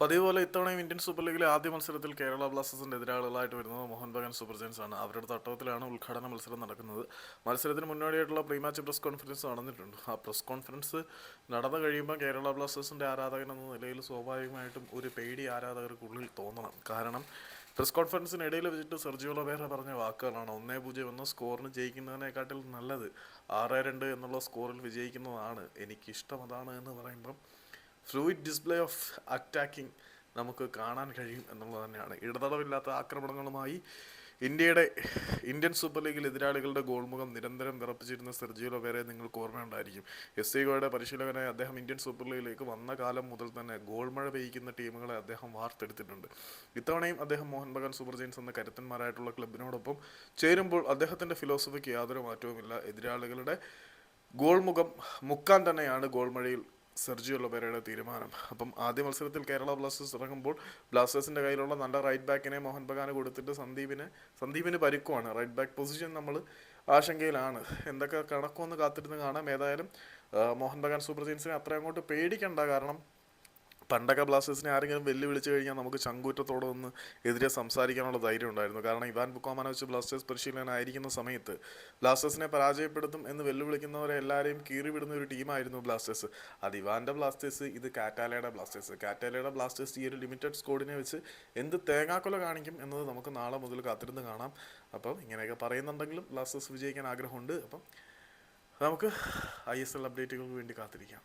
പതിവ് പോലെ ഇത്തവണയും ഇന്ത്യൻ സൂപ്പർ ലീഗിലെ ആദ്യ മത്സരത്തിൽ കേരള ബ്ലാസ്റ്റേഴ്സിന്റെ എതിരാളികളായിട്ട് വരുന്നത് മോഹൻ ബഗാൻ സൂപ്പർ ജയൻസ് ആണ്. അവരുടെ തട്ടകത്തിലാണ് ഉദ്ഘാടന മത്സരം നടക്കുന്നത്. മത്സരത്തിന് മുന്നോടിയായിട്ടുള്ള പ്രീ മാച്ച് പ്രസ് കോൺഫറൻസ് നടന്നിട്ടുണ്ട്. ആ പ്രസ് കോൺഫറൻസ് നടന്നു കഴിയുമ്പോൾ കേരള ബ്ലാസ്റ്റേഴ്സിന്റെ ആരാധകൻ എന്ന നിലയിൽ സ്വാഭാവികമായിട്ടും ഒരു പേടി ആരാധകർക്കുള്ളിൽ തോന്നണം. കാരണം പ്രസ് കോൺഫറൻസിനിടയിൽ വെച്ചിട്ട് സെർജിയോ ലൊബേറ പറഞ്ഞ വാക്കുകളാണ് ഒന്നേ പൂജ്യം എന്ന സ്കോറിന് ജയിക്കുന്നതിനെക്കാട്ടിൽ നല്ലത് ആറ് രണ്ട് എന്നുള്ള സ്കോറിൽ വിജയിക്കുന്നതാണ് എനിക്കിഷ്ടം. അതാണ് എന്ന് പറയുമ്പം ഫ്ലൂയിഡ് ഡിസ്പ്ലേ ഓഫ് അറ്റാക്കിംഗ് നമുക്ക് കാണാൻ കഴിയും എന്നുള്ളത് തന്നെയാണ്. ഇടതടവില്ലാത്ത ആക്രമണങ്ങളുമായി ഇന്ത്യയുടെ ഇന്ത്യൻ സൂപ്പർ ലീഗിൽ എതിരാളികളുടെ ഗോൾമുഖം നിരന്തരം വിറപ്പിച്ചിരുന്ന സെർജിയോ വേറെ നിങ്ങൾക്ക് ഓർമ്മയുണ്ടായിരിക്കും. എസ് സി ഗോയുടെ പരിശീലകനായി അദ്ദേഹം ഇന്ത്യൻ സൂപ്പർ ലീഗിലേക്ക് വന്ന കാലം മുതൽ തന്നെ ഗോൾമഴ പെയ്യിക്കുന്ന ടീമുകളെ അദ്ദേഹം വാർത്തെടുത്തിട്ടുണ്ട്. ഇത്തവണയും അദ്ദേഹം മോഹൻ ബഗാൻ സൂപ്പർ ജെയിൻസ് എന്ന കരുത്തന്മാരായിട്ടുള്ള ക്ലബിനോടൊപ്പം ചേരുമ്പോൾ അദ്ദേഹത്തിന്റെ ഫിലോസഫിക്ക് യാതൊരു മാറ്റവുമില്ല. എതിരാളികളുടെ ഗോൾമുഖം മുക്കാൻ തന്നെയാണ് ഗോൾ മഴയിൽ സെർജിയോ ലൊബേരയുടെ തീരുമാനം. അപ്പം ആദ്യ മത്സരത്തിൽ കേരള ബ്ലാസ്റ്റേഴ്സ് ഇറങ്ങുമ്പോൾ ബ്ലാസ്റ്റേഴ്സിന്റെ കയ്യിലുള്ള നല്ല റൈറ്റ് ബാക്കിനെ മോഹൻ ബഗാന് കൊടുത്തിട്ട് സന്ദീപിനെ സന്ദീപിന് പരുക്കുവാണ്. റൈറ്റ് ബാക്ക് പൊസിഷൻ നമ്മൾ ആശങ്കയിലാണ്. എന്തൊക്കെ കണക്കുമെന്ന് കാത്തിരുന്ന് കാണാം. ഏതായാലും മോഹൻ ബഗാൻ സൂപ്പർ ജെയിൻസിനെ അത്ര അങ്ങോട്ട് പേടിക്കണ്ട. കാരണം പണ്ടൊക്കെ ബ്ലാസ്റ്റേഴ്സിനെ ആരെങ്കിലും വെല്ലുവിളിച്ച് കഴിഞ്ഞാൽ നമുക്ക് ചങ്കൂറ്റത്തോടെ ഒന്ന് എതിരെ സംസാരിക്കാനുള്ള ധൈര്യം ഉണ്ടായിരുന്നു. കാരണം ഇവാൻ ബുക്കോമാനോവിച്ച് ബ്ലാസ്റ്റേഴ്സ് പരിശീലകനായിരിക്കുന്ന സമയത്ത് ബ്ലാസ്റ്റേഴ്സിനെ പരാജയപ്പെടുത്തും എന്ന് വെല്ലുവിളിക്കുന്നവരെ എല്ലാവരെയും കീറിവിടുന്ന ഒരു ടീമായിരുന്നു ബ്ലാസ്റ്റേഴ്സ്. അത് ഇവാന്റെ ബ്ലാസ്റ്റേഴ്സ് ഇത് കാറ്റാലയുടെ ബ്ലാസ്റ്റേഴ്സ്. കാറ്റാലയുടെ ബ്ലാസ്റ്റേഴ്സ് ഈ ഒരു ലിമിറ്റഡ് സ്കോഡിനെ വെച്ച് എന്ത് തേങ്ങാക്കൊല കാണിക്കും എന്നത് നമുക്ക് നാളെ മുതൽ കാത്തിരുന്ന് കാണാം. അപ്പം ഇങ്ങനെയൊക്കെ പറയുന്നുണ്ടെങ്കിലും ബ്ലാസ്റ്റേഴ്സ് വിജയിക്കാൻ ആഗ്രഹമുണ്ട്. അപ്പം നമുക്ക് ഐ എസ് എൽ അപ്ഡേറ്റുകൾക്ക് വേണ്ടി കാത്തിരിക്കാം.